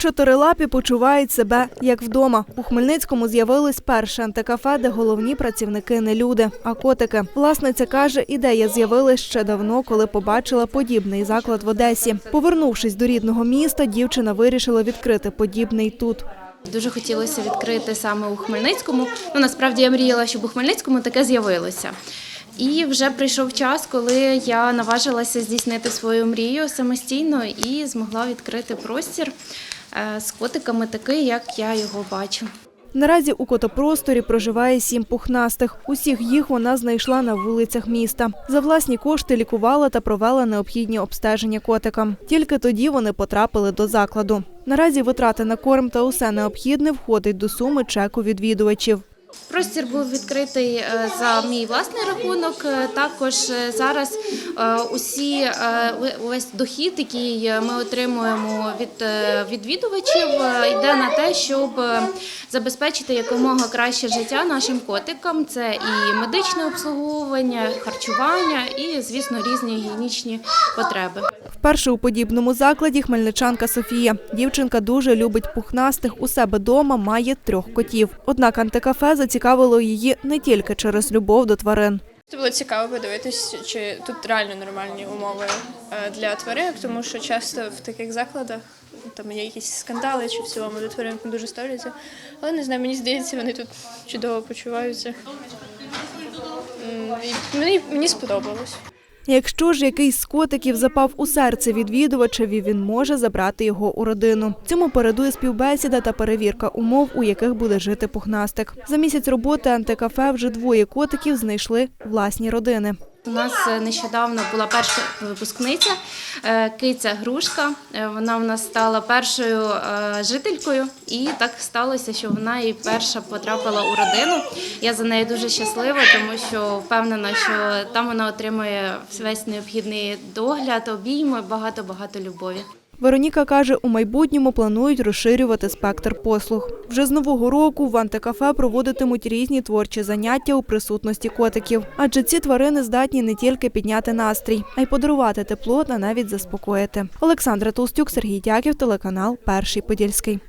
Чотирилапі почувають себе як вдома. У Хмельницькому з'явилось перше антикафе, де головні працівники не люди, а котики. Власниця каже, ідея з'явилась ще давно, коли побачила подібний заклад в Одесі. Повернувшись до рідного міста, дівчина вирішила відкрити подібний тут. Дуже хотілося відкрити саме у Хмельницькому. Ну насправді я мріяла, щоб у Хмельницькому таке з'явилося. І вже прийшов час, коли я наважилася здійснити свою мрію самостійно і змогла відкрити простір з котиками такий, як я його бачу. Наразі у котопросторі проживає сім пухнастих. Усіх їх вона знайшла на вулицях міста. За власні кошти лікувала та провела необхідні обстеження котикам. Тільки тоді вони потрапили до закладу. Наразі витрати на корм та усе необхідне входить до суми чеку відвідувачів. Простір був відкритий е, за мій власний рахунок. Е, Також е, зараз усі увесь дохід, який ми отримуємо від відвідувачів, йде на те, щоб забезпечити якомога краще життя нашим котикам. Це і медичне обслуговування, харчування, і звісно різні гігієнічні потреби. Вперше у подібному закладі хмельничанка Софія. Дівчинка дуже любить пухнастих. У себе дома має трьох котів. Однак антикафе зацікавило її не тільки через любов до тварин. Це було цікаво подивитись, чи тут реально нормальні умови е, для тваринок, тому що часто в таких закладах там є якісь скандали, чи в цілому до тваринок не дуже ставляться. Але не знаю, мені здається, вони тут чудово почуваються. Мені, мені сподобалось. Якщо ж якийсь з котиків запав у серце відвідувачеві, він може забрати його у родину. Цьому передує співбесіда та перевірка умов, у яких буде жити пухнастик. За місяць роботи антикафе вже двоє котиків знайшли власні родини. У нас е, нещодавно була перша випускниця е, киця Грушка. Е, Вона в нас стала першою жителькою, і так сталося, що вона і перша потрапила у родину. Я за нею дуже щаслива, тому що впевнена, що там вона отримує весь необхідний догляд, обійми, багато багато любові. Вероніка каже, у майбутньому планують розширювати спектр послуг. Вже з нового року в антикафе проводитимуть різні творчі заняття у присутності котиків, адже ці тварини здатні не тільки підняти настрій, а й подарувати тепло та навіть заспокоїти. Олександра Толстюк, Сергій Дяків, телеканал Перший Подільський.